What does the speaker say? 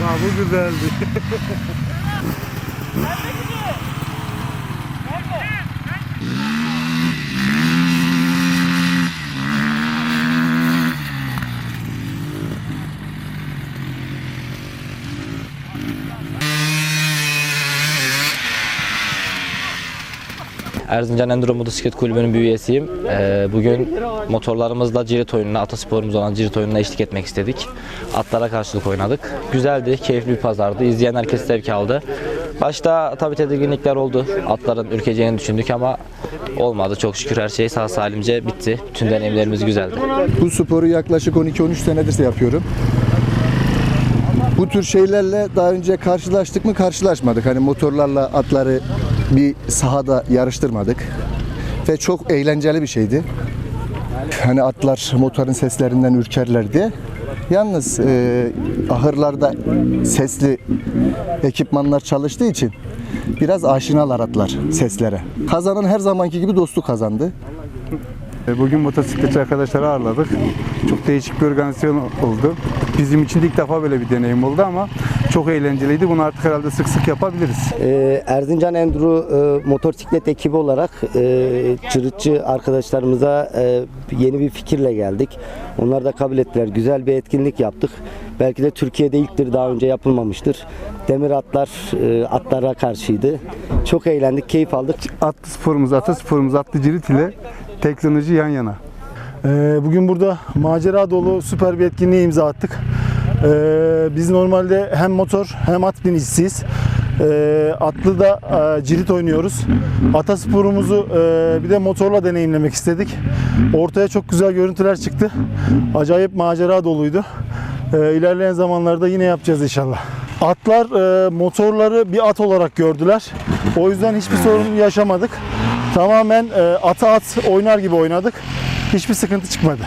Ya bu güzeldi. Erzincan Enduro Motosiklet Kulübü'nün bir üyesiyim. Ee, bugün motorlarımızla cirit oyununa, atasporumuz olan cirit oyununa eşlik etmek istedik. Atlara karşılık oynadık. Güzeldi, keyifli bir pazardı. İzleyen herkes zevk aldı. Başta tabii tedirginlikler oldu. Atların ürkeceğini düşündük ama olmadı. Çok şükür her şey sağ salimce bitti. Tüm deneyimlerimiz güzeldi. Bu sporu yaklaşık 12-13 senedir yapıyorum. Bu tür şeylerle daha önce karşılaştık mı karşılaşmadık. Hani motorlarla atları bir sahada yarıştırmadık. Ve çok eğlenceli bir şeydi. Hani atlar motorun seslerinden ürkerler diye. Yalnız e, ahırlarda sesli ekipmanlar çalıştığı için biraz aşinalar atlar seslere. Kazanan her zamanki gibi dostu kazandı. E, Bugün motosikletçi arkadaşları ağırladık. Çok değişik bir organizasyon oldu. Bizim için ilk defa böyle bir deneyim oldu ama çok eğlenceliydi. Bunu artık herhalde sık sık yapabiliriz. Ee, Erzincan Enduro e, motosiklet ekibi olarak e, cırıtçı arkadaşlarımıza e, yeni bir fikirle geldik. Onlar da kabul ettiler. Güzel bir etkinlik yaptık. Belki de Türkiye'de ilktir daha önce yapılmamıştır. Demir atlar e, atlara karşıydı. Çok eğlendik, keyif aldık. Atlı sporumuz, ata sporumuz, atlı cirit ile teknoloji yan yana. Ee, Bugün burada macera dolu süper bir etkinliğe imza attık. Ee, Biz normalde hem motor hem at binicisiyiz. Ee, Atlı da e, cirit oynuyoruz. Atasporumuzu e, bir de motorla deneyimlemek istedik. Ortaya çok güzel görüntüler çıktı. Acayip macera doluydu. İlerleyen zamanlarda yine yapacağız inşallah. Atlar e, motorları bir at olarak gördüler. O yüzden hiçbir sorun yaşamadık. Tamamen ata at oynar gibi oynadık. Hiçbir sıkıntı çıkmadı.